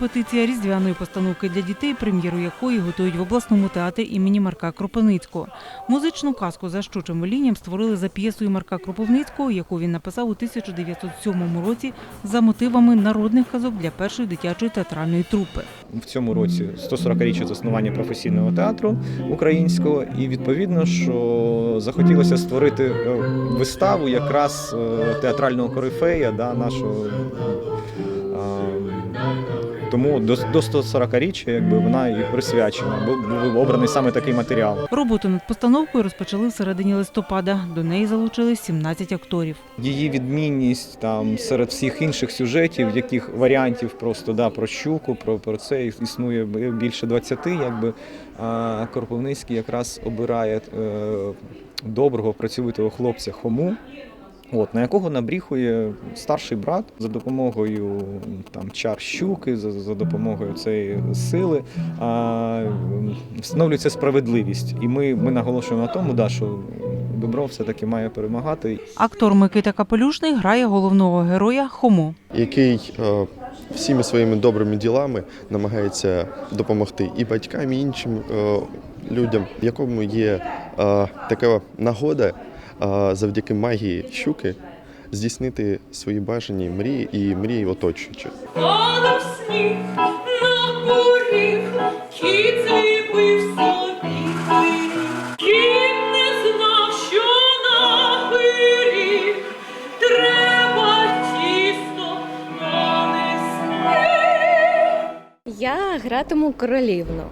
репетиція різдвяної постановки для дітей, прем'єру якої готують в обласному театрі імені Марка Кропивницького. Музичну казку за щучим велінням створили за п'єсою Марка Кропивницького, яку він написав у 1907 році за мотивами народних казок для першої дитячої театральної трупи. в цьому році 140-річчя заснування професійного театру українського, і відповідно, що захотілося створити е, виставу якраз е, театрального корифея да, нашого. е, Тому до, до 140-річчя якби вона і присвячена, був обраний саме такий матеріал. Роботу над постановкою розпочали в середині листопада. До неї залучились 17 акторів. Її відмінність там серед всіх інших сюжетів, яких варіантів просто да, про щуку, про, про це існує більше 20, якби а Кропивницький якраз обирає е, доброго працьовитого хлопця Хому. От, на якого набріхує старший брат за допомогою там, чар щуки, за, за допомогою цієї сили а, встановлюється справедливість. І ми, ми наголошуємо на тому, да, що добро все-таки має перемагати. Актор Микита Капелюшний грає головного героя Хому. який е, всіми своїми добрими ділами намагається допомогти і батькам, і іншим е, людям, в якому є е, така нагода завдяки магії щуки здійснити свої бажані мрії і мрії оточуючих. Падав сніг на поріг, кіт зліпив собі пиріг. Кіт не знав, що на пиріг треба тісто нанести. Я гратиму королівну.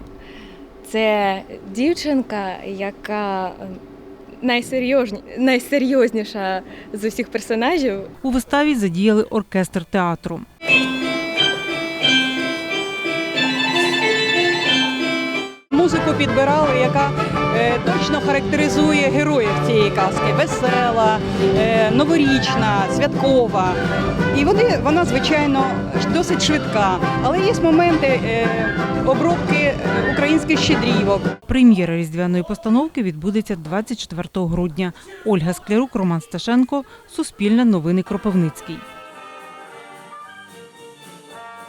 Це дівчинка, яка найсерйозні... найсерйозніша з усіх персонажів. У виставі задіяли оркестр театру. Музику підбирали, яка точно характеризує героїв цієї казки: весела, е, новорічна, святкова. І вони, вона, звичайно, досить швидка. Але є моменти е, обробки е, українських щедрівок. Прем'єра різдвяної постановки відбудеться 24 грудня. Ольга Склярук, Роман Сташенко, Суспільне новини Кропивницький.